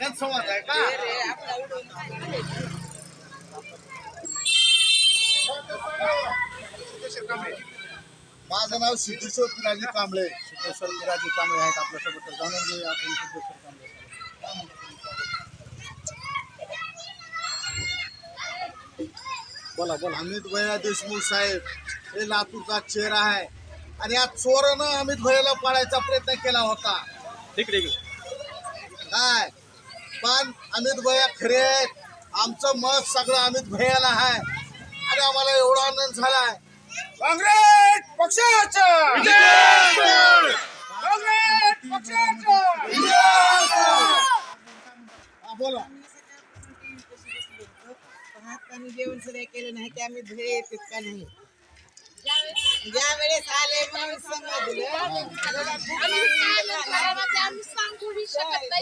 जनसंवाद आहे का? माझं नाव सिद्धेश्वर पिराजी कांबळे. सिद्धेश्वर विराजी कांबळे आहेत आपल्यासोबत. तर जाणून घेऊया आपण सिद्धेश्वर कांबळे. बोला बोला. अमित भैया देशमुख साहेब हे लातूरचा चेहरा आहे. आणि या चोरानं अमित भैयाला पाडायचा प्रयत्न केला होता. ठीक ठीक काय? पण अमित भैया खरे आहेत. आमचं मत सगळं अमित भैयाला आहे. आणि आम्हाला एवढा आनंद झालाय. काँग्रेस पक्षाचं! काँग्रेस पक्षाचं! बोला. भात पाणी जेवण सुद्धा केलं नाही ते आम्ही घरी येतात का नाही? ज्या वेळेस आले म्हणून समजलं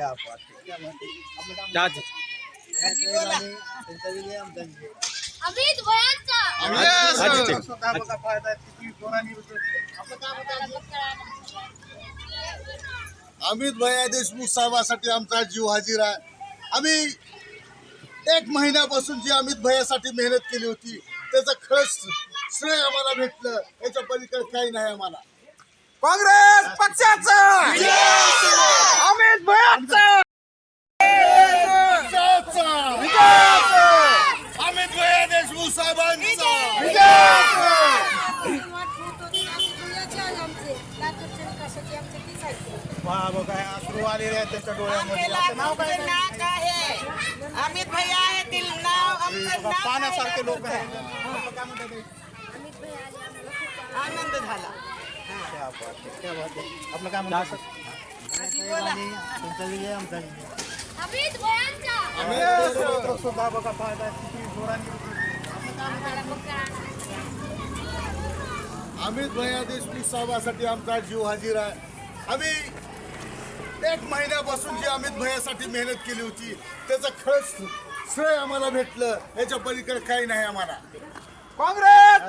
क्या बात क्या बात. कधी बोला त्यांचा विजय आमचा विजय. अमित भयांचा. स्वतः किती म्हणतात अमित भैया देशमुख साहेबासाठी आमचा जीव हाजीर आहे आम्ही एक महिन्यापासून जी अमित भैयासाठी मेहनत केली होती त्याचं खरंच श्रेय आम्हाला भेटलं याच्या पलीकडे काही नाही आम्हाला काँग्रेस पक्षाचं आमचे लातूरच्या विकासाची आमची तीच आहे पहा बघा अश्रू आलेले आहेत त्यांच्या डोळ्यामध्ये. आमचे आपलं नाव काय? लातूरचं नाव आहे. अमित भैया आहे ते नाव आमचं बघा नाव काय लोक लातूरचं? आहेत. काय म्हणतात ते? आनंद झाला. क्या बात आहे, क्या बात आहे. आपलं काय म्हणतात? बोला. विजय अमित भयांचा. मित्र सुद्धा बघा पाहत आहेत किती जोराने. अमित भैया देशमुख साहेबासाठी आमचा जीव हाजीर आहे. आम्ही एक महिन्यापासून जी अमित भैयासाठी मेहनत केली होती त्याचं खरंच श्रेय आम्हाला भेटलं. याच्या पलीकडे काही नाही आम्हाला. काँग्रेस!